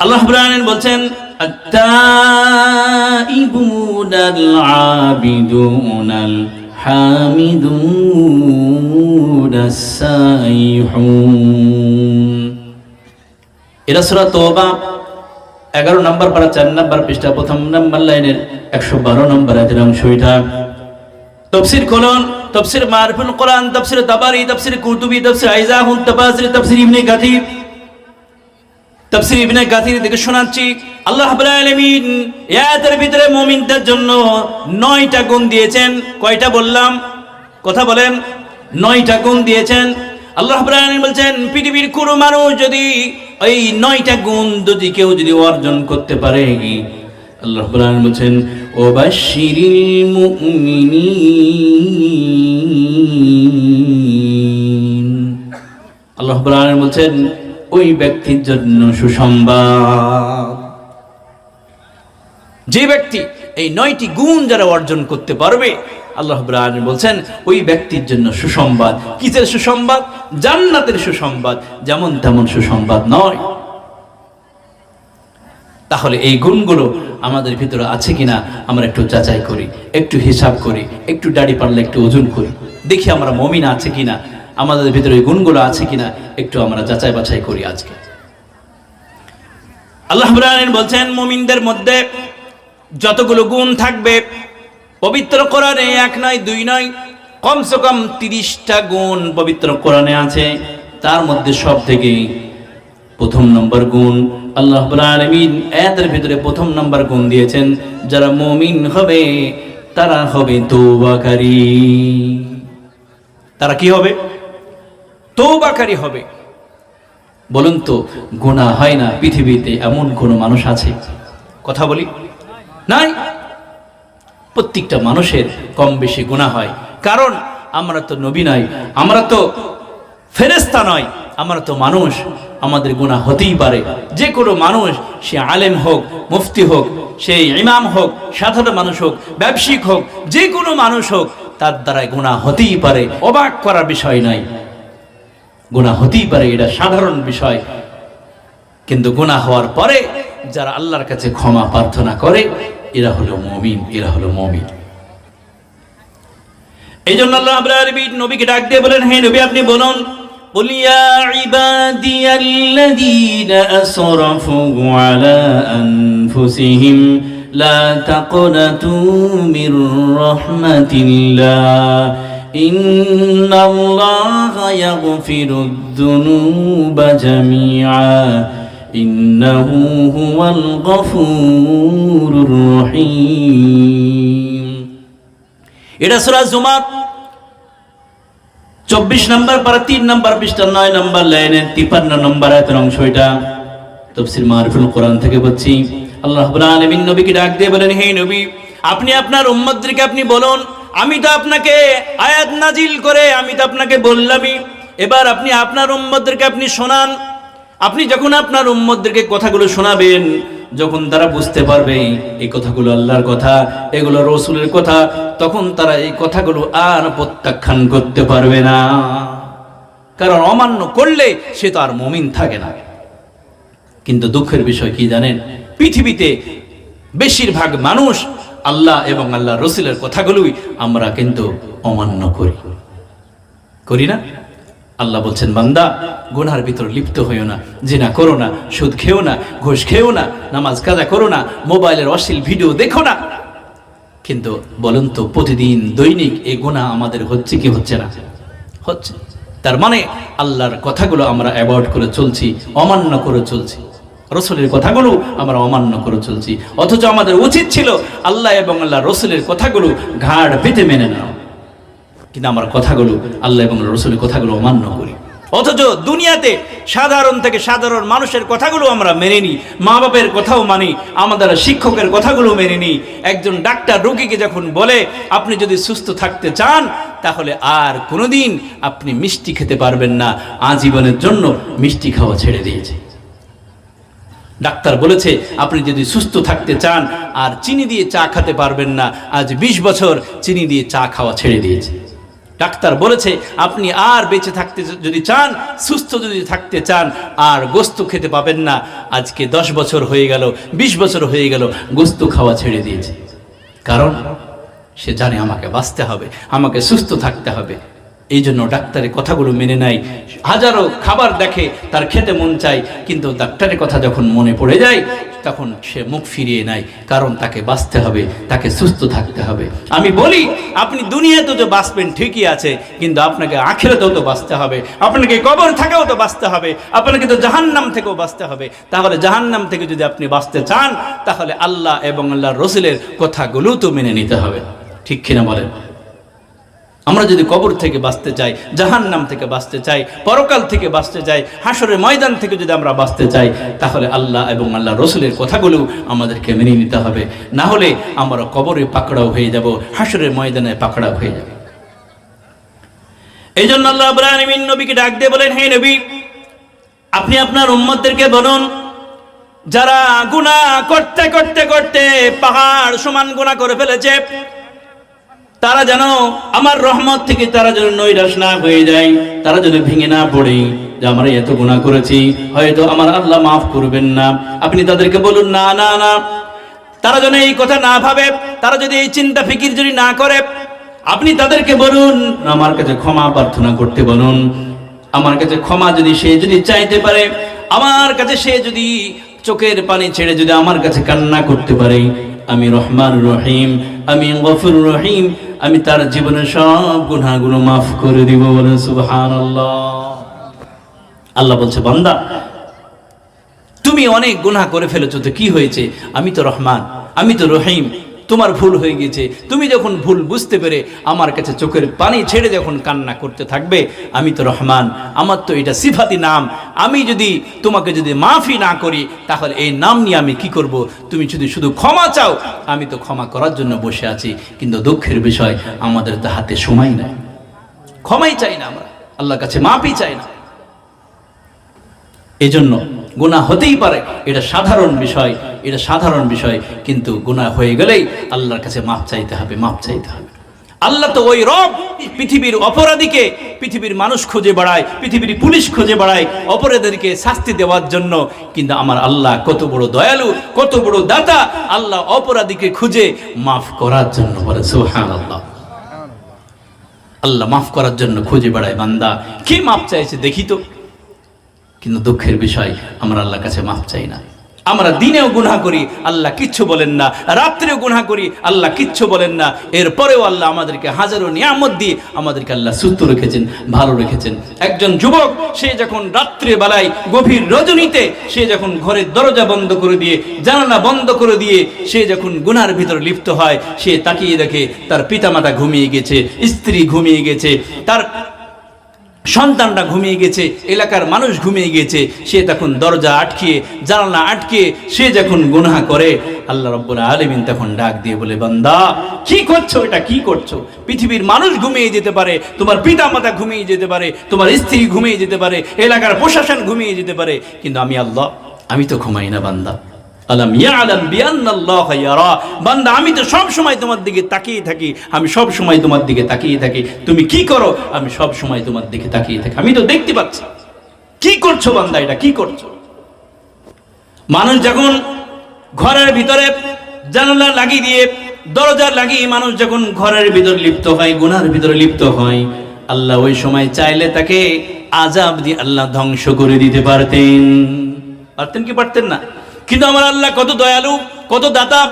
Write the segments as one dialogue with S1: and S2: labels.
S1: আল্লাহ রাব্বুল বলছেন আত-তাইবুনাল আবিদুনাল হামিদুনাস সাইহুন। এরা সূরা তওবা 11 নম্বর পারা 4 নম্বর পৃষ্ঠা, প্রথম নম্বর লাইনের 112 নম্বর আয়াতের অংশ এটা। তফসির করুন তফসির মারফুল কোরআন, তফসির তাবারি, তফসির কুতুবি তফসির আইজাহুন তাবাসির, তফসির ইবনে কাসির। তফসির ইবনে কাথির থেকে শোনাচ্ছি, আল্লাহ রাব্বুল আলামিন আয়াতের ভিতরে মুমিনদের জন্য নয়টা গুণ দিয়েছেন। কয়টা বললাম? কথা বলেন। নয়টা গুণ দিয়েছেন। আল্লাহ রাব্বুল আলামিন বলছেন, পৃথিবীর কোনো মানুষ যদি এই নয়টা গুণ যদি কেউ যদি অর্জন করতে পারে, আল্লাহ রাব্বুল আলামিন বলছেন, ওবাশশিরিল মুমিনিন। আল্লাহ রাব্বুল আলামিন বলছেন ওই ব্যক্তির জন্য সুসংবাদ। যে ব্যক্তি এই নয়টি গুণ যারা অর্জন করতে পারবে, আল্লাহ বলছেন, ওই ব্যক্তির জন্য সুসংবাদ। কিসের সুসংবাদ? জান্নাতের সুসংবাদ, যেমন তেমন সুসংবাদ নয়। তাহলে এই গুণগুলো আমাদের ভিতরে আছে কিনা, আমরা একটু যাচাই করি, একটু হিসাব করি, একটু দাড়ি পারলে একটু ওজন করি, দেখি আমরা মমিন আছে কিনা। আমাদের ভিতরে এই গুণগুলো আছে কিনা একটু আমরা যাচাই বাছাই করি আজকে। আল্লাহ বলছেন, মমিনদের মধ্যে যতগুলো গুণ থাকবে, পবিত্র কোরআনে এক নয়, দুই নয়, কমসে কম তিরিশটা গুণ পবিত্র কোরআনে আছে। তার মধ্যে সব থেকে প্রথম নম্বর গুণ আল্লাহ আলামিন এদের ভিতরে প্রথম নম্বর গুণ দিয়েছেন, যারা মমিন হবে, তারা হবে তৌবাকারী তারা কি হবে? তৌবাকারী হবে। বলুন তো গুণা হয় না পৃথিবীতে এমন কোনো মানুষ আছে? কথা বলি? নাই। প্রত্যেকটা মানুষের কম বেশি গুণা হয়। কারণ আমরা তো নবী নয়, আমরা তো ফেরেস্তা নয়, আমরা তো মানুষ। আমাদের গুণা হতেই পারে। যে কোনো মানুষ, সে আলেম হোক, মুফতি হোক, সে ইমাম হোক, সাধারণ মানুষ হোক, ব্যবসায়িক হোক, যে কোনো মানুষ হোক, তার দ্বারাই গুণা হতেই পারে। অবাক করার বিষয় নয়। গুণা হতেই পারে এটা সাধারণ বিষয় কিন্তু গুণা হওয়ার পরে যারা আল্লাহর কাছে ক্ষমা প্রার্থনা করে এরা হলো মমিন এরা হলো মমিন এই জন্য আল্লাহ আব্রাহিম নবীকে ডাক দিয়ে বলেন হে নবী আপনি বলুন قل يا عبادي الذين أسرفوا على أنفسهم لا تقنطوا من رحمة الله إن الله يغفر الذنوب جميعا إنه هو الغفور الرحيم এটা সূরা জুমার চব্বিশ নম্বর পারা তিন নম্বর পৃষ্ঠা নয় নম্বর লাইনের তিপান্ন নম্বর আয়তের অংশ এটা তফসির মারফুল কোরআন থেকে বলছি আল্লাহ রাব্বুল আলামিন নবীকে ডাক দিয়ে বলেন হে নবী আপনি আপনার উম্মতদেরকে আপনি বলুন আমি তো আপনাকে আয়াত নাজিল করে আমি তো আপনাকে বললামই। এবার আপনি আপনার উম্মতদেরকে আপনি শোনান। আপনি যখন আপনার উম্মতদেরকে কথাগুলো শোনাবেন, যখন তারা বুঝতে পারবে এই কথাগুলো আল্লাহর কথা, এগুলো রসুলের কথা, তখন তারা এই কথাগুলো আর প্রত্যাখ্যান করতে পারবে না। কারণ অমান্য করলে সে তো আর মমিন থাকে না। কিন্তু দুঃখের বিষয় কি জানেন? পৃথিবীতে বেশিরভাগ মানুষ আল্লাহ এবং আল্লাহ রসুলের কথাগুলোই আমরা কিন্তু অমান্য করি। করি না? আল্লাহ বলছেন, বান্দা, গুনার ভিতর লিপ্ত হইও না, জিনা করো না, সুদ খেও না, ঘুষ খেও না, নামাজ কাজা করো না, মোবাইলের অশ্লীল ভিডিও দেখো না। কিন্তু বলুন তো, প্রতিদিন দৈনিক এই গুণা আমাদের হচ্ছে কি হচ্ছে না? হচ্ছে। তার মানে আল্লাহর কথাগুলো আমরা অ্যাভয়েড করে চলছি, অমান্য করে চলছি। রসুলের কথাগুলো আমরা অমান্য করে চলছি। অথচ আমাদের উচিত ছিল আল্লাহ এবং আল্লাহ রসুলের কথাগুলো ঘাড় পেতে মেনে নাও কিন্তু আমার কথাগুলো আল্লাহ এবং রসুলের কথাগুলো অমান্য করি। অথচ দুনিয়াতে সাধারণ থেকে সাধারণ মানুষের কথাগুলো আমরা মেনে নিই মা বাপের কথাও মানি, আমাদের শিক্ষকের কথাগুলো মেনে নিই। একজন ডাক্তার রোগীকে যখন বলে, আপনি যদি সুস্থ থাকতে চান, তাহলে আর কোনোদিন আপনি মিষ্টি খেতে পারবেন না। আজীবনের জন্য মিষ্টি খাওয়া ছেড়ে দিয়েছে। ডাক্তার বলেছে, আপনি যদি সুস্থ থাকতে চান, আর চিনি দিয়ে চা খেতে পারবেন না, আজ ২০ বছর চিনি দিয়ে চা খাওয়া ছেড়ে দিয়েছে। ডাক্তার বলেছে, আপনি আর বেঁচে থাকতে যদি চান, সুস্থ যদি থাকতে চান, আর গোস্ত খেতে পাবেন না, আজকে দশ বছর হয়ে গেল, বিশ বছর হয়ে গেল, গোস্ত খাওয়া ছেড়ে দিয়েছে। কারণ সে জানে আমাকে বাঁচতে হবে, আমাকে সুস্থ থাকতে হবে। এই জন্য ডাক্তারের কথাগুলো মেনে নেয়। হাজারো খাবার দেখে তার খেতে মন চায়, কিন্তু ডাক্তারের কথা যখন মনে পড়ে যায়, তখন সে মুখ ফিরিয়ে নেয়, কারণ তাকে বাঁচতে হবে, তাকে সুস্থ থাকতে হবে। আমি বলি, আপনি দুনিয়াতে তো বাঁচবেন, ঠিকই আছে, কিন্তু আপনাকে আখেরাতেও তো বাঁচতে হবে। আপনাকে কবর থাকেও তো বাঁচতে হবে, আপনাকে তো জাহান্নাম থেকেও বাঁচতে হবে। তাহলে জাহান্নাম থেকে যদি আপনি বাঁচতে চান, তাহলে আল্লাহ এবং আল্লাহ রসুলের কথাগুলো তো মেনে নিতে হবে। ঠিক কিনা বলেন? আমরা যদি কবর থেকে বাঁচতে চাই, জাহান্নাম থেকে বাঁচতে চাই, পরকাল থেকে বাঁচতে চাই হাসরের ময়দান থেকে যদি আমরা বাঁচতে চাই, তাহলে আল্লাহ এবং আল্লাহ রসুলের কথাগুলো আমাদেরকে মেনে নিতে হবে। না হলে আমরা কবরে পাকড়াও হয়ে যাব হাসরের ময়দানে পাকড়াও হয়ে যাবে। এই জন্য আল্লাহ আব্রাহিমিন নবীকে ডাক দিয়ে বলেন, হে নবী, আপনি আপনার উম্মতদেরকে বলুন, যারা গুনাহ করতে করতে করতে পাহাড় সমান গুনাহ করে ফেলেছে তারা যেন আমার রহমত থেকে তারা যেন নৈরাশ না হয়ে যায়, তারা যেন ভেঙে না পড়ে যে আমরা এত গুণা করেছি, হয়তো আমার আল্লাহ মাফ করবেন না। আপনি তাদেরকে বলুন, না না না। তারা যেন এই কথা না ভাবে, তারা যদি এই চিন্তা ফিকির যদি না করে, আপনি তাদেরকে বলুন, আমার কাছে ক্ষমা প্রার্থনা করতে বলুন। আমার কাছে ক্ষমা যদি সে যদি চাইতে পারে, আমার কাছে সে যদি চোখের পানি ছেড়ে যদি আমার কাছে কান্না করতে পারে, আমি রহমান রহিম, আমি গফুর রহিম আমি তার জীবনের সব গুনাহগুলো মাফ করে দিব বলে সুবহান আল্লাহ বলছে, বান্দা, তুমি অনেক গুনাহ করে ফেলেছো, তো কি হয়েছে? আমি তো রহমান, আমি তো রহিম। তোমার ভুল হয়ে গেছে তুমি যখন ভুল বুঝতে পেরে আমার কাছে চোখের পানি ছেড়ে যখন কান্না করতে থাকবে, আমি তো রহমান, আমার তো এটা সিফাতি নাম। আমি যদি তোমাকে যদি মাফি না করি, তাহলে এই নাম নিয়ে আমি কি করব? তুমি যদি শুধু ক্ষমা চাও, আমি তো ক্ষমা করার জন্য বসে আছি। কিন্তু দুঃখের বিষয়, আমাদের তো হাতে সময় নাই। ক্ষমাই চাই না আমরা। আল্লাহর কাছে মাফই চাই না। এজন্য জন্য গুণা হতেই পারে, এটা সাধারণ বিষয়। এটা সাধারণ বিষয়, কিন্তু গুণা হয়ে গেলেই আল্লাহর কাছে মাপ চাইতে হবে মাপ চাইতে হবে। আল্লাহ তো ওই রব পৃথিবীর অপরাধীকে পৃথিবীর মানুষ খুঁজে বেড়ায়, পৃথিবীর পুলিশ খুঁজে বেড়ায়, অপরাধীদেরকে শাস্তি দেওয়ার জন্য। কিন্তু আমার আল্লাহ কত বড় দয়ালু, কত বড় দাতা, আল্লাহ অপরাধীকে খুঁজে মাফ করার জন্য বলে সুহান আল্লাহ আল্লাহ মাফ করার জন্য খুঁজে বেড়ায় বান্দা। কে মাপ চাইছে দেখি তো। কিন্তু দুঃখের বিষয়, আমরা আল্লাহর কাছে মাফ চাই না। আমরা দিনেও গুনাহ করি, আল্লাহ কিচ্ছু বলেন না। রাত্রেও গুনাহ করি, আল্লাহ কিচ্ছু বলেন না। এরপরেও আল্লাহ আমাদেরকে হাজারো নিয়ামত দিয়ে আমাদেরকে আল্লাহ সুস্থ রেখেছেন, ভালো রেখেছেন। একজন যুবক, সে যখন রাত্রে বেলায় গভীর রজনীতে, সে যখন ঘরের দরজা বন্ধ করে দিয়ে, জানালা বন্ধ করে দিয়ে, সে যখন গুনার ভিতরে লিপ্ত হয়, সে তাকিয়ে দেখে তার পিতামাতা ঘুমিয়ে গেছে, স্ত্রী ঘুমিয়ে গেছে। তার সন্তানরা ঘুমিয়ে গেছে, এলাকার মানুষ ঘুমিয়ে গেছে, সে তখন দরজা আটকিয়ে, জানালা আটকে সে যখন গুনাহ করে, আল্লাহ রব্বুল আলমিন তখন ডাক দিয়ে বলে, বান্দা, কি করছ এটা, কি করছ? পৃথিবীর মানুষ ঘুমিয়ে যেতে পারে, তোমার পিতা মাতা ঘুমিয়ে যেতে পারে, তোমার স্ত্রী ঘুমিয়ে যেতে পারে, এলাকার প্রশাসন ঘুমিয়ে যেতে পারে, কিন্তু আমি আল্লাহ, আমি তো ঘুমাই না, বান্দা। আলাম ইয়ালাম বিআন্নাল্লাহ ইয়ারা। বান্দা, আমি তো সব সময় তোমার দিকে তাকিয়ে থাকি, আমি সব সময় তোমার দিকে তাকিয়ে থাকি। তুমি কি করো? আমি সব সময় তোমার দিকে তাকিয়ে থাকি। আমি তো দেখতে পাচ্ছি। কি করছ বান্দা এটা? কি করছ? মানুষ যখন ঘরের ভিতরে জানালা লাগিয়ে দিয়ে, দরজা লাগিয়ে মানুষ যখন ঘরের ভিতরে লিপ্ত হয়, গুনার ভিতরে লিপ্ত হয়, আল্লাহ ওই সময় চাইলে তাকে আজাব দিয়ে আল্লাহ ধ্বংস করে দিতে পারতেন। পারতেন কি পারতেন না? কিন্তু আমার আল্লাহ কত দয়ালু, কত দাতা।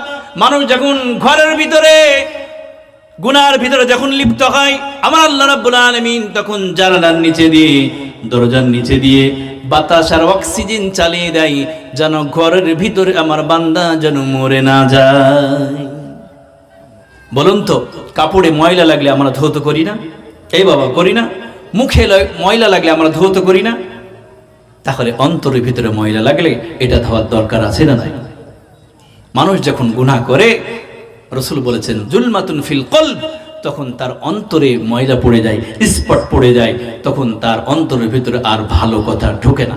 S1: মানুষ যখন ঘরের ভিতরে, গুনার ভিতরে যখন লিপ্ত হয়, আমার আল্লাহ রাব্বুল আলামিন তখন জানালার নিচে দিয়ে, দরজার নিচে দিয়ে বাতাস আর অক্সিজেন চালিয়ে দেয়, যেন ঘরের ভিতরে আমার বান্দা যেন মরে না যায়। বলুন তো, কাপড়ে ময়লা লাগলে আমরা ধৌত করি না? এই বাবা, করি না। মুখে ময়লা লাগলে আমরা ধৌত করি না? তাহলে অন্তরের ভিতরে ময়লা লাগলে এটা ধোয়ার দরকার আছে না নাই? মানুষ যখন গুনাহ করে, রসুল বলেছেন, জুলমাতুন ফিল কলব তখন তার অন্তরে ময়লা পড়ে যায় স্পট পড়ে যায়, তখন তার অন্তরের ভিতরে আর ভালো কথা ঢোকে না।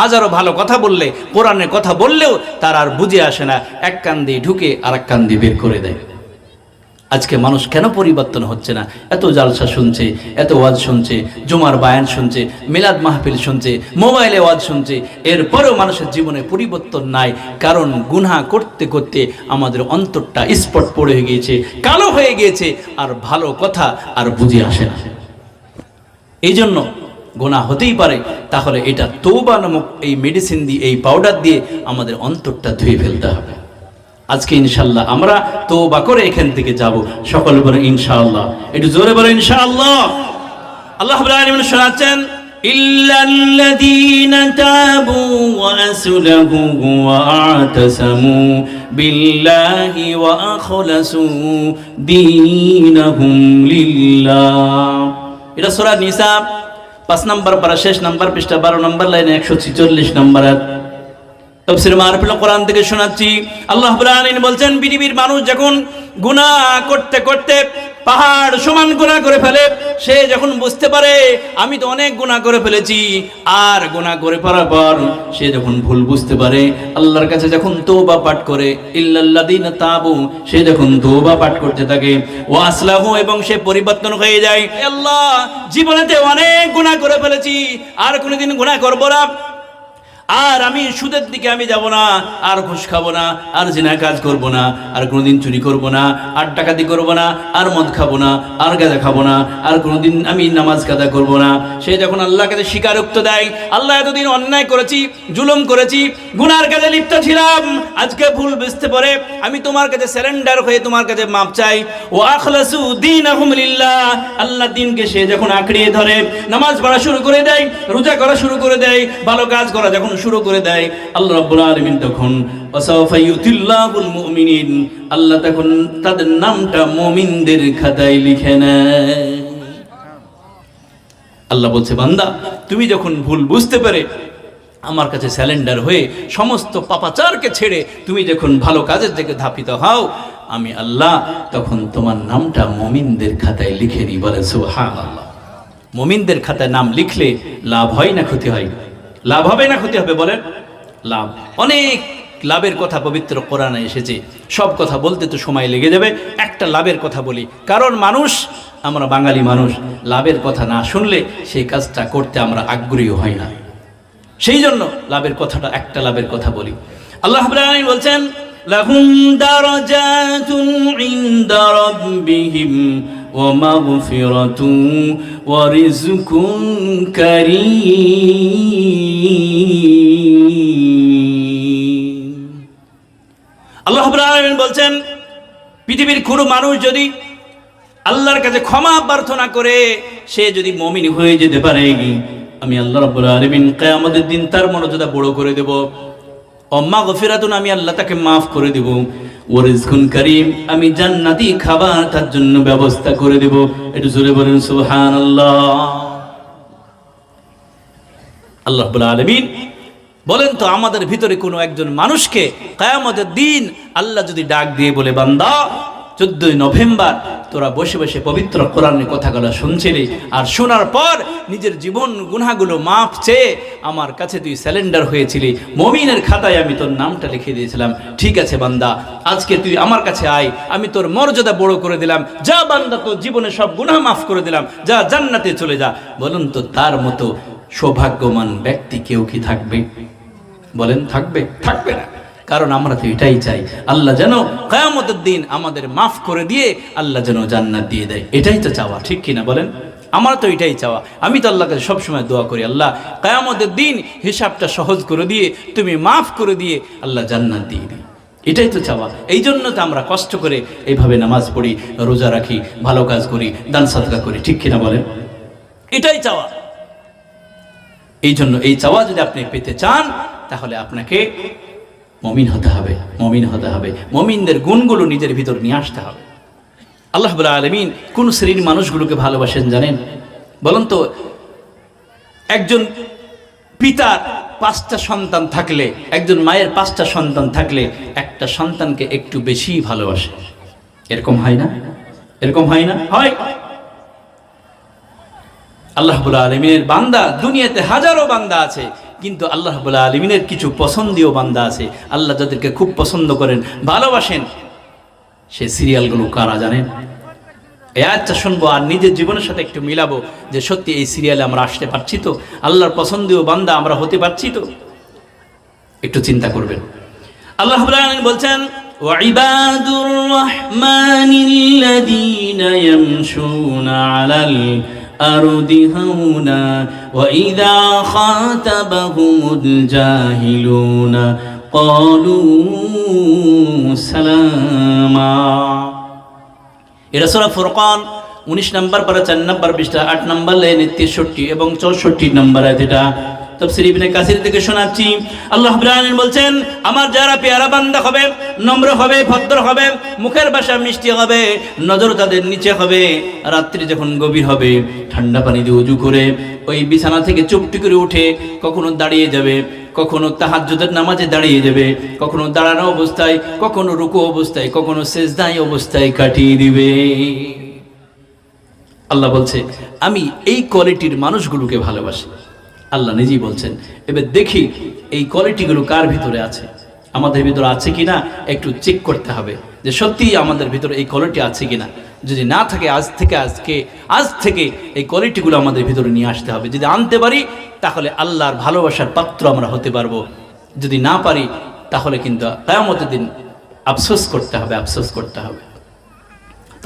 S1: হাজারো ভালো কথা বললে, কোরআনের কথা বললেও তার আর বুঝে আসে না, এক কান দিয়ে ঢুকে আর এক কান দিয়ে বের করে দেয়। আজকে মানুষ কেন পরিবর্তন হচ্ছে না? এত জালসা শুনছে, এত ওয়াজ শুনছে, জুমার বায়ান শুনছে, মিলাদ মাহফিল শুনছে, মোবাইলে ওয়াজ শুনছে, এরপরেও মানুষের জীবনে পরিবর্তন নাই। কারণ গুনাহ করতে করতে আমাদের অন্তরটা স্পট পড়ে গিয়েছে, কালো হয়ে গিয়েছে, আর ভালো কথা আর বুঝে আসে না। এই জন্য গোনা হতেই পারে, তাহলে এটা তৌবা নামক এই মেডিসিন দিয়ে, এই পাউডার দিয়ে আমাদের অন্তরটা ধুয়ে ফেলতে হবে। আজকে ইনশাল্লাহ আমরা তৌবা করে এখান থেকে যাব সকলে বলে ইনশাআল্লাহ একটু জোরে বলে ইনশাআল্লাহ আল্লাহ রাব্বুল আলামিন শোনাচ্ছেন إلا الذين تابوا وأسلموا واعتصموا بالله وأخلصوا دينهم لله এটা সূরা নিসা পাঁচ নাম্বার পারা শেষ নাম্বার পৃষ্ঠা বারো নাম্বার লাইনে একশো ছিচল্লিশ নাম্বার আয়াত। তফসির মারফিল কোরআন থেকে শোনাচ্ছি। আল্লাহ আলামিন বলছেন, পৃথিবীর মানুষ যখন গুনাহ করতে করতে পাহাড় সমান গুনাহ করে ফেলে, সে যখন বুঝতে পারে, আমি তো অনেক গুনাহ করে ফেলেছি, আর গুনাহ করে পারার পর সে যখন ভুল বুঝতে পারে, আল্লাহর কাছে যখন তওবা পাঠ করে, ইল্লাল্লাযিনা তাবু, সে যখন তওবা পাঠ করতে থাকে ও আসলাহু এবং সে পরিবর্তন হয়ে যায়। আল্লাহ, জীবনেতে অনেক গুনাহ করে ফেলেছি, আর কোনোদিন গুনাহ করব না। আর আমি সুদের দিকে আমি যাব না, আর ঘুষ খাব না, আর জিনা কাজ করব না, আর কোনোদিন চুরি করব না, আর ডাকাতি করব না, আর মদ খাব না, আর গাঁজা খাব না, আর কোনোদিন আমি নামাজ কাদা করব না। সে যখন আল্লাহ কাছে স্বীকারোক্ত দেয়, আল্লাহ এতদিন অন্যায় করেছি, জুলুম করেছি, গুনার কাজে লিপ্ত ছিলাম, আজকে ভুল বুঝতে পারে, আমি তোমার কাছে স্যারেন্ডার হয়ে তোমার কাছে মাপ চাই। ও আখলাসু দিন লিল্লাহ, আল্লাহ দিনকে সে যখন আঁকড়িয়ে ধরে, নামাজ পড়া শুরু করে দেয়, রোজা করা শুরু করে দেয়, ভালো কাজ করা যখন শুরু করে দেয়। আল্লাহ রাব্বুল আলামিন তখন ওয়াসাফা ইউতিল্লাহুল মুমিনিন আল্লাহ তখন তাদের নামটা মুমিনদের খাতায় লিখে নেয়। আল্লাহ বলছে, বান্দা, তুমি যখন ভুল বুঝতে পারে আমার কাছে স্যালেন্ডার হয়ে সমস্ত পাপাচারকে ছেড়ে তুমি যখন ভালো কাজের দিকে ধাপিত হও, আমি আল্লাহ তখন তোমার নামটা মমিনদের খাতায় লিখে নিই। বলে সুহান আল্লাহ মমিনদের খাতায় নাম লিখলে লাভ হয় না, ক্ষতি হয়। লাভ হবে না ক্ষতি হবে বলেন? লাভ। অনেক লাভের কথা পবিত্র কোরআনে এসেছে। সব কথা বলতে তো সময় লেগে যাবে। একটা লাভের কথা বলি। কারণ মানুষ, আমরা বাঙালি মানুষ, লাভের কথা না শুনলে সেই কাজটা করতে আমরা আগ্রহী হয় না। সেই জন্য লাভের কথাটা একটা লাভের কথা বলি। আল্লাহ বলছেন, লাহুম ওয়া রিজকুন কারীম আল্লাহ আলামিন বলছেন, পৃথিবীর কোনো মানুষ যদি আল্লাহর কাছে ক্ষমা প্রার্থনা করে, সে যদি মমিন হয়ে যেতে পারে, আমি আল্লাহ রাব্বুল আলামিন কিয়ামতের দিন তার মর্যাদা বড় করে দেব। অম্মা গফিরাতুন আমি আল্লাহ তাকে মাফ করে দেব। আমি জান্নাতি খাবার তার জন্য ব্যবস্থা করে দেব। একটু জোরে বলেন সুহান আল্লাহ আলামিন বলেন তো, আমাদের ভিতরে কোনো একজন মানুষকে কায়ামতের দিন আল্লাহ যদি ডাক দিয়ে বলে, বান্দা চোদ্দই নভেম্বর তোরা বসে বসে পবিত্র কোরআনের কথাগুলো শুনছিলি আর শোনার পর নিজের জীবন গুনাহগুলো মাপ চেয়ে আমার কাছে তুই স্যালেন্ডার হয়েছিলি। মমিনের খাতায় আমি তোর নামটা লিখে দিয়েছিলাম। ঠিক আছে বান্দা, আজকে তুই আমার কাছে আয়, আমি তোর মর্যাদা বড় করে দিলাম। যা বান্দা, তোর জীবনে সব গুনাহ মাফ করে দিলাম। যা জান্নাতে চলে যা। বলুন তো তার মতো সৌভাগ্যবান ব্যক্তি কেউ কি থাকবে? বলেন, থাকবে থাকবে না। কারণ আমরা তো এটাই চাই। আল্লাহ যেন কয়ামতের দিন আমাদের মাফ করে দিয়ে আল্লাহ যেন জান্নাত দিয়ে দেয়। এটাই তো চাওয়া, ঠিক কিনা বলেন? আমার তো এটাই চাওয়া। আমি তো আল্লাহকে সবসময় দোয়া করি, আল্লাহ, কয়ামতের দিন হিসাবটা সহজ করে দিয়ে, তুমি মাফ করে দিয়ে আল্লাহ জান্নাত দিয়ে দিই। এটাই তো চাওয়া। এই জন্য তো আমরা কষ্ট করে এইভাবে নামাজ পড়ি, রোজা রাখি, ভালো কাজ করি, দান সাদকা করি, ঠিক কিনা বলেন? এটাই চাওয়া। এই জন্য এই চাওয়া যদি আপনি পেতে চান, তাহলে আপনাকে মমিন হতে হবে, মমিন হতে হবে। মমিনদের গুণগুলো নিজের ভিতর নিয়ে আসতে হবে। আল্লাহ আলমিন কোন শ্রেণির মানুষগুলোকে ভালোবাসেন জানেন? বলুন তো, একজন পিতার পাঁচটা সন্তান থাকলে, একজন মায়ের পাঁচটা সন্তান থাকলে একটা সন্তানকে একটু বেশি ভালোবাসে। এরকম হয় না? এরকম হয় না? হয়। আল্লাহ আলমিনের বান্দা দুনিয়াতে হাজারো বান্দা আছে কিন্তু আল্লাহ আলমিনের কিছু পছন্দীয় বান্দা আছে আল্লাহ যাদেরকে খুব পছন্দ করেন ভালোবাসেন সেই সিরিয়ালগুলো কারা জানেন এই আয়াতটা শুনবো আর নিজের জীবনের সাথে একটু মিলাবো যে সত্যি এই সিরিয়ালে আমরা আসতে পারছি তো আল্লাহর পছন্দীয় বান্দা আমরা হতে পারছি তো একটু চিন্তা করবেন আল্লাহ রাব্বুল আলামিন বলছেন وعباد الرحمن الذين يمشون على الأرض هونا وإذا خاطبهم الجاهلون قالوا سلاما এটা সূরা ফুরকান উনিশ নম্বর পারা চার নম্বর পৃষ্ঠা আট নম্বর লাইনে তেষট্টি এবং চৌষট্টি নম্বর আয়াত এটা তফসির ইবনে কাসির থেকে শোনাচ্ছি। আল্লাহ বলছেন, আমার যারা হবে, নম্র হবে, ভদ্র হবে, মুখের মিষ্টি হবে, নজর তাদের নিচে হবে যখন গভীর হবে, ঠান্ডা পানি দিয়ে উজু করে ওই বিছানা থেকে চুপটি করে উঠে কখনো দাঁড়িয়ে যাবে, কখনো তাহাজ্জুদের নামাজে দাঁড়িয়ে যাবে, কখনো দাঁড়ানো অবস্থায়, কখনো রুকু অবস্থায়, কখনো সেজদাই অবস্থায় কাটিয়ে দিবে। আল্লাহ বলছে, আমি এই কোয়ালিটির মানুষগুলোকে ভালোবাসি। আল্লাহ নিজেই বলছেন, এবার দেখি এই কোয়ালিটিগুলো কার ভিতরে আছে? আমাদের ভিতরে আছে কিনা একটু চেক করতে হবে যে সত্যিই আমাদের ভিতরে এই কোয়ালিটি আছে কিনা। যদি না থাকে আজ থেকে আজকে, আজ থেকে এই কোয়ালিটিগুলো আমাদের ভিতরে নিয়ে আসতে হবে। যদি আনতে পারি, তাহলে আল্লাহর ভালোবাসার পাত্র আমরা হতে পারব। যদি না পারি, তাহলে কিন্তু কেয়ামতের দিন আফসোস করতে হবে, আফসোস করতে হবে।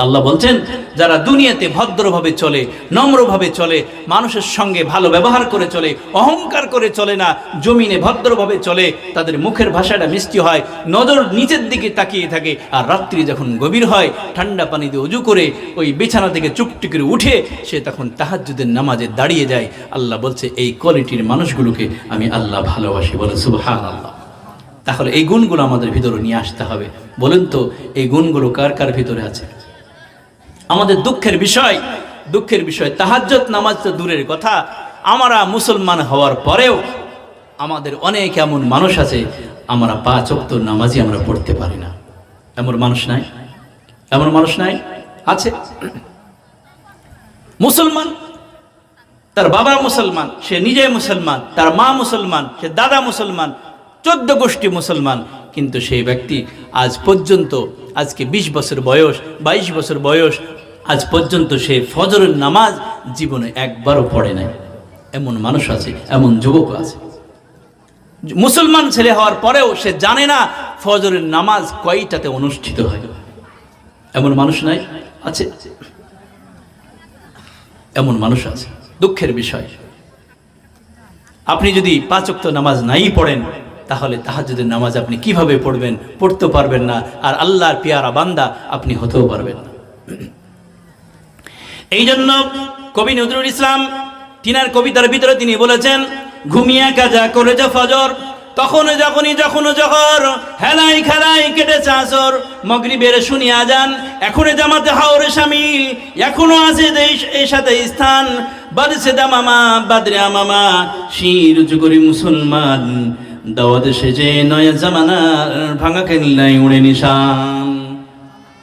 S1: আল্লাহ বলছেন, যারা দুনিয়াতে ভদ্রভাবে চলে, নম্রভাবে চলে, মানুষের সঙ্গে ভালো ব্যবহার করে চলে, অহংকার করে চলে না, জমিনে ভদ্রভাবে চলে, তাদের মুখের ভাষাটা মিষ্টি হয়, নজর নিচের দিকে তাকিয়ে থাকে, আর রাত্রি যখন গভীর হয়, ঠান্ডা পানি দিয়ে উজু করে, ওই বিছানা থেকে চুপটি করে উঠে, সে তখন তাহাজ্জুদের নামাজে দাঁড়িয়ে যায়। আল্লাহ বলছে, এই কোয়ালিটির মানুষগুলোকে আমি আল্লাহ ভালোবাসি বলে সুবহান আল্লাহ তাহলে এই গুণগুলো আমাদের ভিতরে নিয়ে আসতে হবে। বলেন তো, এই গুণগুলো কার কার ভিতরে আছে? আমাদের দুঃখের বিষয় দুঃখের বিষয় তাহাজ্জত নামাজ তো দূরের কথা। আমরা মুসলমান হওয়ার পরেও আমাদের অনেক এমন মানুষ আছে, আমরা পাঁচ অক্ত নামাজই আমরা পড়তে পারি না। এমন মানুষ নাই? এমন মানুষ নাই? আছে। মুসলমান, তার বাবা মুসলমান, সে নিজে মুসলমান, তার মা মুসলমান, সে দাদা মুসলমান, চোদ্দ গোষ্ঠী মুসলমান। কিন্তু সেই ব্যক্তি আজ পর্যন্ত, আজকে ২০ বছর বয়স ২২ বছর বয়স, আজ পর্যন্ত সে ফজরের নামাজ জীবনে একবারও পড়ে নাই। এমন মানুষ আছে, এমন যুবক আছে। মুসলমান ছেলে হওয়ার পরেও সে জানে না ফজরের নামাজ কয়টাতে অনুষ্ঠিত হয়। এমন মানুষ নাই? আছে। এমন মানুষ আছে। দুঃখের বিষয়। আপনি যদি পাঁচক্ত নামাজ নাই পড়েন তাহলে তাহাজ্জুদের নামাজ আপনি কীভাবে পড়বেন? পড়তে পারবেন না। আর আল্লাহর পেয়ারা বান্দা আপনি হতেও পারবেন না। এই জন্য কবি নজরুল ইসলাম তিনার কবিতার ভিতরে তিনি বলেছেন, ঘুমিয়ে কাজা করে ফজর তখন যখনই যখন জহর, হেলাই খেলাই কেটেছে আসর, মগরিবের শুনিয়া যান এখনও জামাতে হাওরে স্বামী, এখনও আছে দেশ এই সাথে স্থান বাদছে দামামা, বাদরে আমামা, শির করি মুসলমান দাওয়াত এসেছে নয়া জামানার ভাঙা কেল্লাই উড়ে নিশান।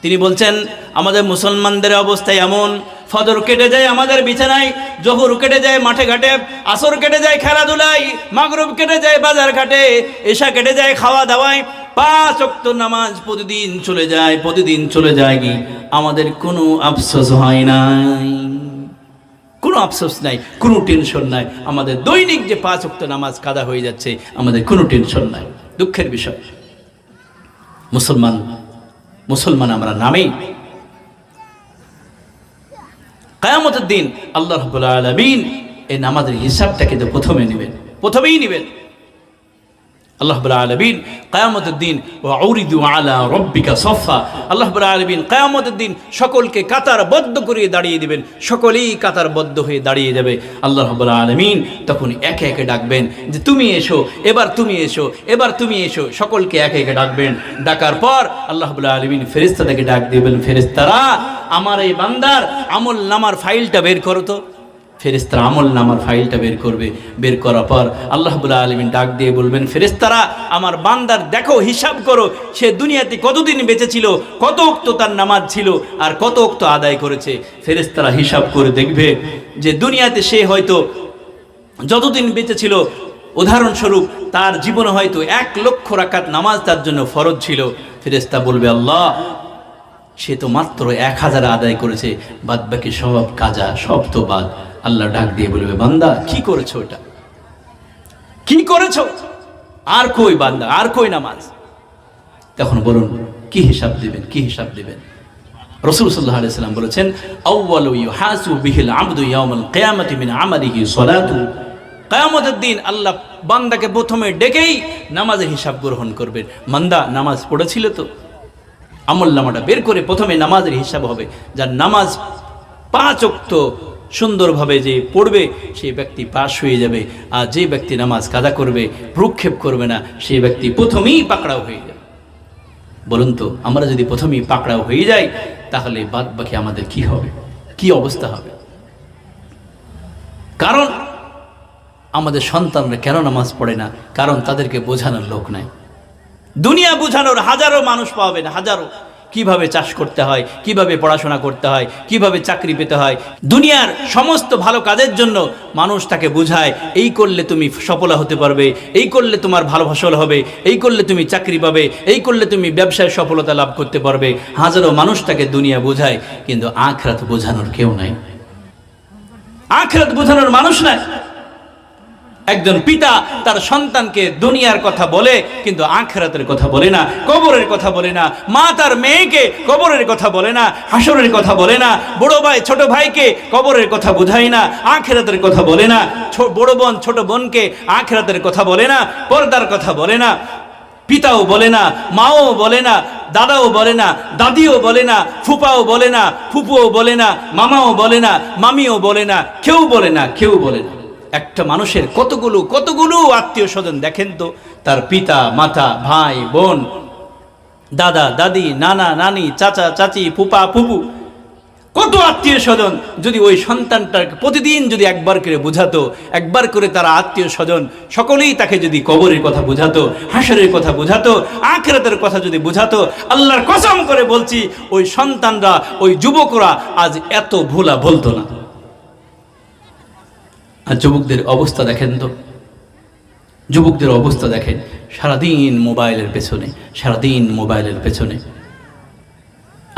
S1: তিনি বলছেন, আমাদের মুসলমানদের অবস্থা এমন। ফদর কেটে যায় আমাদের বিছানায়, জহুর কেটে যায় মাঠে ঘাটে, আসর কেটে যায় খেলাধুলায়, মাগরব কেটে যায় বাজার ঘাটে এসা কেটে যায় খাওয়া দাওয়ায়, পাঁচ অক্ত নামাজ প্রতিদিন চলে যায়, প্রতিদিন চলে যায় আমাদের কোনো আফসোস হয় নাই। কোনো আফসোস নাই, কোনো টেনশন নাই। আমাদের দৈনিক যে পাঁচ অক্ত নামাজ কাদা হয়ে যাচ্ছে, আমাদের কোনো টেনশন নাই। দুঃখের বিষয়। মুসলমান মুসলমান আমরা নামেই। কায়ামতের দিন আল্লাহ রবুল্লা আলমিন এই নামাজের হিসাবটাকে তো প্রথমে নেবেন, প্রথমেই নেবেন। আল্লাহ রাব্বুল আলামিন কায়ামতের দিন ওয়াউরিদু আলা রব্বিকা সফা আল্লাহ রাব্বুল আলামিন কায়ামতের দিন সকলকে কাতারবদ্ধ করে দাঁড়িয়ে দিবেন। সকলেই কাতারবদ্ধ হয়ে দাঁড়িয়ে যাবে। আল্লাহ রাব্বুল আলামিন তখন একে একে ডাকবেন যে, তুমি এসো, এবার তুমি এসো, এবার তুমি এসো। সকলকে একে একে ডাকবেন। ডাকার পর আল্লাহ রাব্বুল আলামিন ফেরেশতাদেরকে ডাক দিবেন, ফেরেশতারা, আমার এই বান্দার আমল নামার ফাইলটা বের করো তো। ফেরেস্তারা আমল নামার ফাইলটা বের করবে, বের করার পর আল্লাহ বুল্লাহ আলমিন ডাক দিয়ে বলবেন ফেরেস্তারা আমার বান্দার দেখো, হিসাব করো, সে দুনিয়াতে কতদিন বেঁচেছিল, কত অক্ত তার নামাজ ছিল আর কত অক্ত আদায় করেছে? ফেরেস্তারা হিসাব করে দেখবে যে দুনিয়াতে সে হয়তো যতদিন বেঁচেছিল, উদাহরণস্বরূপ তার জীবনে হয়তো এক লক্ষ রাকাত নামাজ তার জন্য ফরজ ছিল। ফেরেস্তা বলবে, আল্লাহ, সে তো মাত্র এক হাজার আদায় করেছে বাদ বাকি সব কাজা, সব তো বাদ। আল্লাহ ডাক দিয়ে বলবে, বান্দা, কি করেছ ওটা কি করেছ? আর কই বান্দা, আর কই নামাজ? তখন বলুন, কি হিসাব দিবেন, কি হিসাব দিবেন? রসুল সাল্লাহ আলাইহি সাল্লাম বলেছেন আউয়ালু ইউহাসু বিহিল আবদু ইয়াউমাল কিয়ামাতি মিন আমালিহি সালাতু। কিয়ামতের দিন আল্লাহ বান্দাকে প্রথমে ডেকেই নামাজের হিসাব গ্রহণ করবেন। মান্দা নামাজ পড়েছিল তো? আমল নামাটা বের করে প্রথমে নামাজের হিসাব হবে। যার নামাজ পাঁচ অক্ত সুন্দরভাবে যে পড়বে, সেই ব্যক্তি পাশ হয়ে যাবে। আর যে ব্যক্তি নামাজ কাদা করবে, ভ্রুক্ষেপ করবে না, সেই ব্যক্তি প্রথমেই পাকড়াও হয়ে যাবে। বলুন তো, আমরা যদি প্রথমেই পাকড়াও হয়ে যাই, তাহলে বাদ বাকি আমাদের কি হবে? কি অবস্থা হবে? কারণ আমাদের সন্তানরা কেন নামাজ পড়ে না? কারণ তাদেরকে বোঝানোর লোক নাই। দুনিয়া বোঝানোর হাজারো মানুষ পাবেন হাজারো। কীভাবে চাষ করতে হয়, কীভাবে পড়াশোনা করতে হয়, কীভাবে চাকরি পেতে হয়। দুনিয়ার সমস্ত ভালো কাজের জন্য মানুষ তাকে বোঝায়, এই করলে তুমি সফলা হতে পারবে, এই করলে তোমার ভালো ফসল হবে, এই করলে তুমি চাকরি পাবে, এই করলে তুমি ব্যবসায় সফলতা লাভ করতে পারবে। হাজারো মানুষ তাকে দুনিয়া বোঝায়, কিন্তু আখরাত বোঝানোর কেউ নাই। আখরাত বোঝানোর মানুষ নাই। একজন পিতা তার সন্তানকে দুনিয়ার কথা বলে কিন্তু আখেরাতের কথা বলে না কবরের কথা বলে না মা তার মেয়েকে কবরের কথা বলে না হাসরের কথা বলে না বড় ভাই ছোট ভাইকে কবরের কথা বোঝায় না আখেরাতের কথা বলে না বড় বোন ছোট বোনকে আখেরাতের কথা বলে না পর্দার কথা বলে না পিতাও বলে না মাও বলে না দাদাও বলে না দাদিও বলে না ফুপাও বলে না ফুপুও বলে না মামাও বলে না মামিও বলে না কেউ বলে না কেউ বলে না একটা মানুষের কতগুলো কতগুলো আত্মীয় স্বজন দেখেন তো, তার পিতা, মাতা, ভাই, বোন, দাদা, দাদি, নানা, নানি, চাচা, চাচি, ফুপা, ফুপু, কত আত্মীয় স্বজন যদি ওই সন্তানটাকে প্রতিদিন যদি একবার করে বোঝাতো, একবার করে তারা আত্মীয় স্বজন সকলেই তাকে যদি কবরের কথা বোঝাতো, হাসরের কথা বোঝাতো, আখেরাতের কথা যদি বোঝাতো, আল্লাহর কসম করে বলছি, ওই সন্তানরা, ওই যুবকরা আজ এত ভোলা বলতো না। আর যুবকদের অবস্থা দেখেন তো। যুবকদের অবস্থা দেখেন সারাদিন মোবাইলের পেছনে, সারাদিন মোবাইলের পেছনে।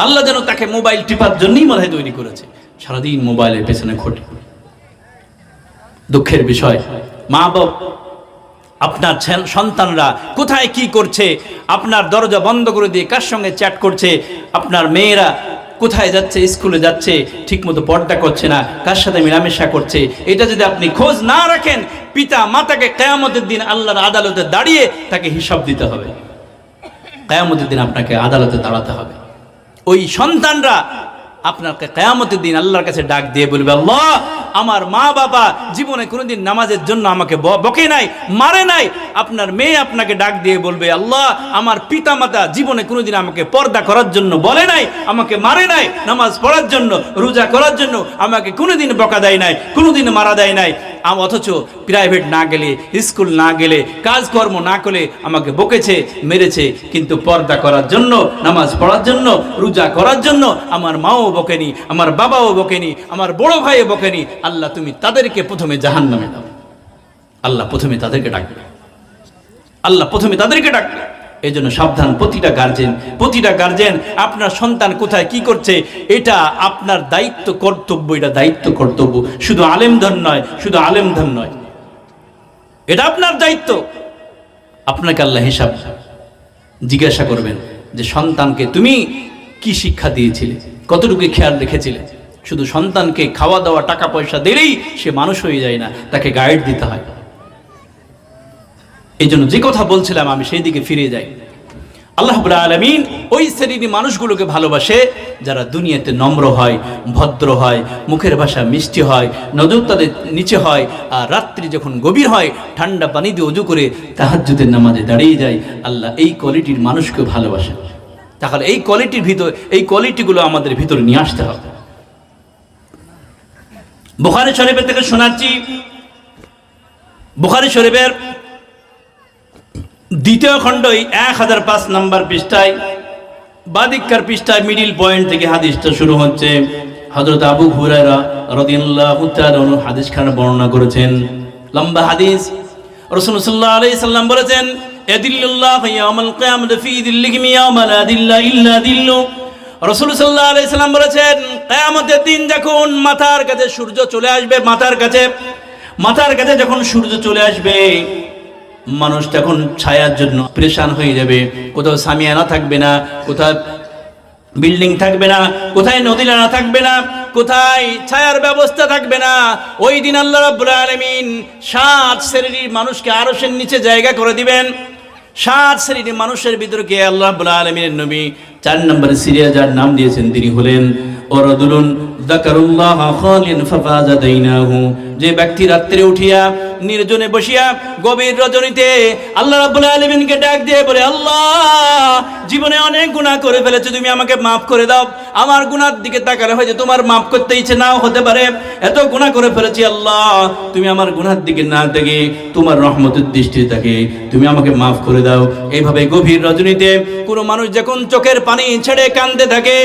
S1: আল্লাহ যেন তাকে মোবাইল টিপার জন্যই মনে হয় তৈরি করেছে। সারাদিন মোবাইলের পেছনে ঘটে দুঃখের বিষয় মা বাপ আপনার সন্তানরা কোথায় কি করছে? আপনার দরজা বন্ধ করে দিয়ে কার সঙ্গে চ্যাট করছে? আপনার মেয়েরা কোথায় যাচ্ছে, স্কুলে যাচ্ছে, ঠিকমতো পর্দা করছে না, কার সাথে মেলামেশা করছে, এটা যদি আপনি খোঁজ না রাখেন, পিতা মাতাকে কেয়ামতের দিন আল্লাহর আদালতে দাঁড়িয়ে তাকে হিসাব দিতে হবে। কেয়ামতের দিন আপনাকে আদালতে দাঁড়াতে হবে। ওই সন্তানরা আপনাকে কেয়ামতের দিন আল্লাহর কাছে ডাক দিয়ে বলবে, আল্লাহ আমার মা বাবা জীবনে কোনোদিন নামাজের জন্য আমাকে বকে নাই, মারে নাই। আপনার মেয়ে আপনাকে ডাক দিয়ে বলবে, আল্লাহ, আমার পিতা মাতা জীবনে কোনোদিন আমাকে পর্দা করার জন্য বলে নাই, আমাকে মারে নাই নামাজ পড়ার জন্য, রোজা করার জন্য, আমাকে কোনোদিন বকা দেয় নাই, কোনোদিন মারা দেয় নাই। অথচ প্রাইভেট না গেলে স্কুল না গেলে, কাজকর্ম না করে আমাকে বকেছে, মেরেছে। কিন্তু পর্দা করার জন্য, নামাজ পড়ার জন্য, রোজা করার জন্য আমার মাও বকেনি, আমার বাবাও বকেনি, আমার বড় ভাইও বকেনি। আল্লাহ, তুমি তাদেরকে প্রথমে জাহান নামে দাও। আল্লাহ প্রথমে তাদেরকে ডাকবে। আল্লাহ প্রথমে তাদেরকে ডাকবে। এই জন্য সাবধান, প্রতিটা গার্জেন প্রতিটা গার্জেন আপনার সন্তান কোথায়, কি করছে, এটা আপনার দায়িত্ব কর্তব্য, এটা দায়িত্ব কর্তব্য। শুধু আলেমধন নয়, শুধু আলেমধন নয়। এটা আপনার দায়িত্ব। আপনাকে আল্লাহ হিসাব জিজ্ঞাসা করবেন যে, সন্তানকে তুমি কি শিক্ষা দিয়েছিলে? কতটুকু খেয়াল রেখেছিলে? শুধু সন্তানকে খাওয়া দাওয়া টাকা পয়সা দিলেই সে মানুষ হয়ে যায় না, তাকে গাইড দিতে হয়। এই জন্য যে কথা বলছিলাম আমি সেই দিকে ফিরে যাই। আল্লাহ আলমিন ওই শ্রেণির মানুষগুলোকে ভালোবাসে, যারা দুনিয়াতে নম্র হয়, ভদ্র হয়, মুখের ভাষা মিষ্টি হয়, নজর তাদের নিচে হয়, আর রাত্রি যখন গভীর হয়, ঠান্ডা পানি দিয়ে উজু করে তাহাজ্জুদের নামাজে দাঁড়িয়ে যায়। আল্লাহ এই কোয়ালিটির মানুষকে ভালোবাসে তাহলে এই কোয়ালিটির ভিতর এই কোয়ালিটিগুলো আমাদের ভিতরে নিয়ে আসতে হবে। বুখারি শরীফের থেকে শোনাচ্ছি। বুখারি শরীফের দ্বিতীয় খণ্ডই এক হাজার পাঁচ নম্বর পৃষ্ঠায়, বাদিককার পৃষ্ঠায় মিডিল পয়েন্ট থেকে হাদিসটা শুরু হচ্ছে। হজরত আবু তাআলা আনহু হাদিস খান বর্ণনা করেছেন। লম্বা হাদিস। সাল্লাল্লাহু আলাইহি সাল্লাম বলেছেন রসুল সাল্লাহ আলাইসাল্লাম বলেছেন, কেয়ামতের দিন যখন মাথার কাছে সূর্য চলে আসবে, মাথার কাছে মাথার কাছে যখন সূর্য চলে আসবে মানুষ তখন ছায়ার জন্য পরেশান হয়ে যাবে। কোথাও সামিয়ানা থাকবে না, কোথাও বিল্ডিং থাকবে না, কোথায় নদী নালা থাকবে না, কোথায় ছায়ার ব্যবস্থা থাকবে না। ওই দিন আল্লাহ রাব্বুল আলামিন সাত শ্রেণির মানুষকে আরশের নিচে জায়গা করে দিবেন। সাত শ্রেণির মানুষের ভিতরে কে? আল্লাহ রাব্বুল আলামিনের নবী। চার নম্বরে সিরিয়া যার নাম দিয়েছেন, তিনি হলেন যে ব্যক্তি রাত্রে উঠিয়া নির্জনে বসিয়া গভীর রজনীতে আল্লাহ রাব্বুল আলামিনকে ডাক দিয়ে বলে, আল্লাহ, জীবনে অনেক গুনাহ করে ফেলেছে, তুমি আমাকে মাফ করে দাও। আমার গুনার দিকে তাকালে হয়তো তোমার মাফ করতে ইচ্ছে নাও হতে পারে। এত গুনাহ করে ফেলেছি, আল্লাহ, তুমি আমার গুনার দিকে না দেখে তোমার রহমতের দৃষ্টি থাকে তুমি আমাকে মাফ করে দাও। এইভাবে গভীর রজনীতে কোনো মানুষ যখন চোখের পানি ছেড়ে কান্দে থাকে,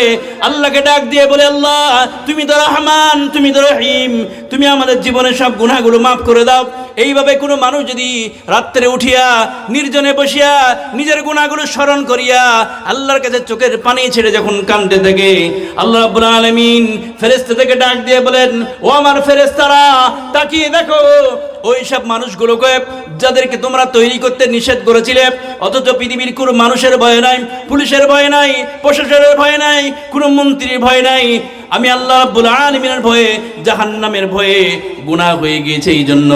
S1: আল্লাহকে ডাক দিয়ে বলে, আল্লাহ, তুমি তো রহমান, তুমি তো রহিম, তুমি আমাদের জীবনের সব গুনাহগুলো মাফ করে দাও। এইভাবে কোনো মানুষ যদি রাত্রে উঠিয়া, নির্জনে বসিয়া, নিজের গুণাগুলো স্মরণ করিয়া আল্লাহর কাছে চোখের পানি ছেড়ে যখন কান্দে থাকে, আল্লাহ রাব্বুল আলামিন থেকে ডাক দিয়ে বলেন, ও আমার ফেরেস্তারা তাকিয়ে দেখো ওই সব মানুষগুলোকে যাদেরকে তোমরা তৈরি করতে নিষেধ করেছিলে, অথচ পৃথিবীর কোনো মানুষের ভয় নাই, পুলিশের ভয় নাই, প্রশাসনের ভয় নাই, কোন মন্ত্রীর ভয় নাই। আমি আল্লাহ রাব্বুল আলামিনের ভয়ে, জাহান্নামের ভয়ে গুনাহ হয়ে গিয়েছে। এই জন্য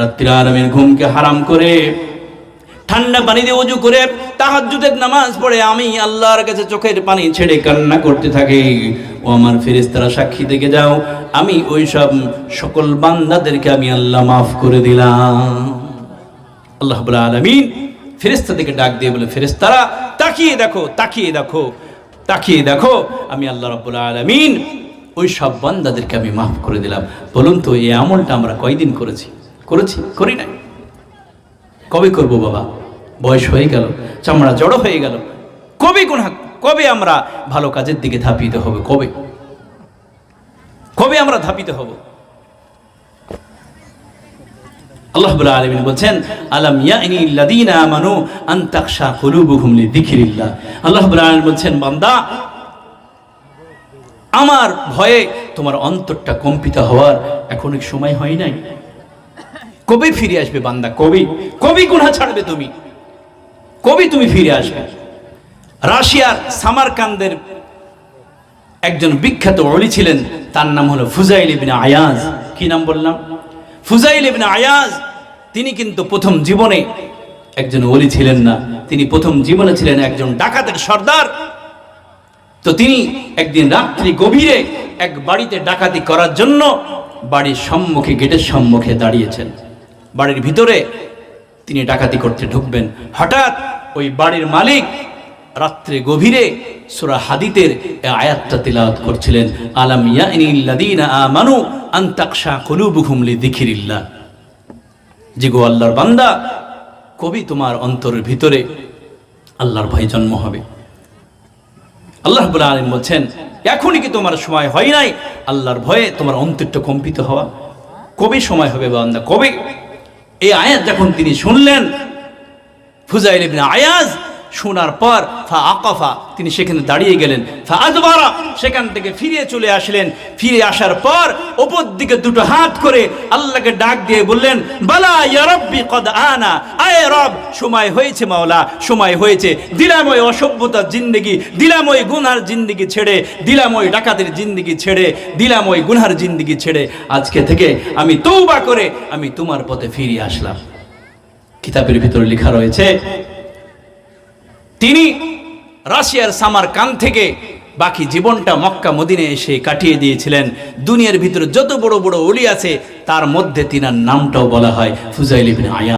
S1: রাত্রি আরামের ঘুমকে হারাম করে ঠান্ডা পানি দিয়ে উজু করে তাহাজ্জুদের নামাজ পড়ে আমি আল্লাহর কাছে চোখের পানি ছেড়ে কান্না করতে থাকি। ও আমার ফেরেশতারা সাক্ষী থেকে যাও, আমি ওই সব সকল বান্দাদেরকে আমি আল্লাহ মাফ করে দিলাম। আল্লাহ আলামিন ফেরেশতা থেকে ডাক দিয়ে বলে, ফেরেশতারা, তাকিয়ে দেখো তাকিয়ে দেখো তাকিয়ে দেখো, আমি আল্লাহ রাব্বুল আলামিন ওই সব বান্দাদেরকে আমি মাফ করে দিলাম। বলুন তো, এই আমলটা আমরা কয়দিন করেছি? করেছি? করি নাই? কবে করব বাবা? বয়স হয়ে গেল, চামড়া জড়ো হয়ে গেল। কবে কোন কবে আমরা ভালো কাজের দিকে ধাপিতে হবে, কবে? কবে আমরা ধাপিতে হব? আল্লাহ আলামিন বলছেন, আলাম ইয়ানি আল্লাযীনা আমানু আন তাখশা কুলুবুহুম লিযিকরিল্লাহ। আল্লাহ আলামিন বলছেন, বান্দা, আমার ভয়ে তোমার অন্তরটা কম্পিত হওয়ার এখন সময় হয় নাই। কবে ফিরে আসবে বান্দা, কবে? কবে গুনাহ ছাড়বে তুমি? কবে তুমি ফিরে আসবে? রাশিয়ার সামারকান্দের একজন বিখ্যাত অলি ছিলেন, তার নাম হলো ফুজাইল ইবনে আয়াজ। কি নাম বললাম? ফুজাইল ইবনে আয়াজ, তিনি কিন্তু প্রথম জীবনে একজন অলি ছিলেন না। তিনি প্রথম জীবনে ছিলেন একজন ডাকাতের সর্দার। তো তিনি একদিন রাত্রি গভীরে এক বাড়িতে ডাকাতি করার জন্য বাড়ির সম্মুখে, গেটের সম্মুখে দাঁড়িয়েছেন। বাড়ির ভিতরে তিনি ডাকাতি করতে ঢুকবেন। হঠাৎ ওই বাড়ির মালিক রাত্রে গভীরে সূরা হাদিতের আয়াতটা তিলাওয়াত করছিলেন, আলাম ইয়ানিল্লাযীনা আমানু আন তাকশা কুলুবুহুম লিযিকরিল্লাহ। জি গো আল্লাহর বান্দা, কবি তোমার অন্তরের ভিতরে আল্লাহর ভয় জন্ম হবে। আল্লাহ রাব্বুল আলামিন বলছেন, এখনই কি তোমার সময় হয় নাই? আল্লাহর ভয়ে তোমার অন্তরটা কম্পিত হওয়া? কবে সময় হবে বান্দা? কবে? এই আয়াত যখন তিনি শুনলেন ফুজাইল আয়াজ শোনার পর ফা আকাফা, তিনি সেখানে দাঁড়িয়ে গেলেন। ফা আদবারা, সেখান থেকে ফিরে চলে আসলেন। ফিরে আসার পর ওপর দিকে দুটো হাত করে আল্লাহকে ডাক দিয়ে বললেন, বালা ইয়া রব্বি কদ আনা। আয় রব, সময় হয়েছে মাওলা, সময় হয়েছে। দিলাম ওই অসভ্যতার জিন্দেগি দিলাম ওই গুনহার জিন্দেগি ছেড়ে দিলাম ওই ডাকাতের জিন্দেগি ছেড়ে দিলাম ওই গুনহার জিন্দেগি ছেড়ে আজকে থেকে আমি তৌবা করে আমি তোমার পথে ফিরে আসলাম। কিতাবের ভিতরে লেখা রয়েছে তিনি রাশিয়ার সামার কান থেকে বাকি জীবনটা মক্কা মদিনে এসে কাটিয়ে দিয়েছিলেন। দুনিয়ার ভিতরে যত বড় বড় অলি আছে, তার মধ্যে তিনার নামটাও বলা হয় ফুজাইল ইবনে আয়া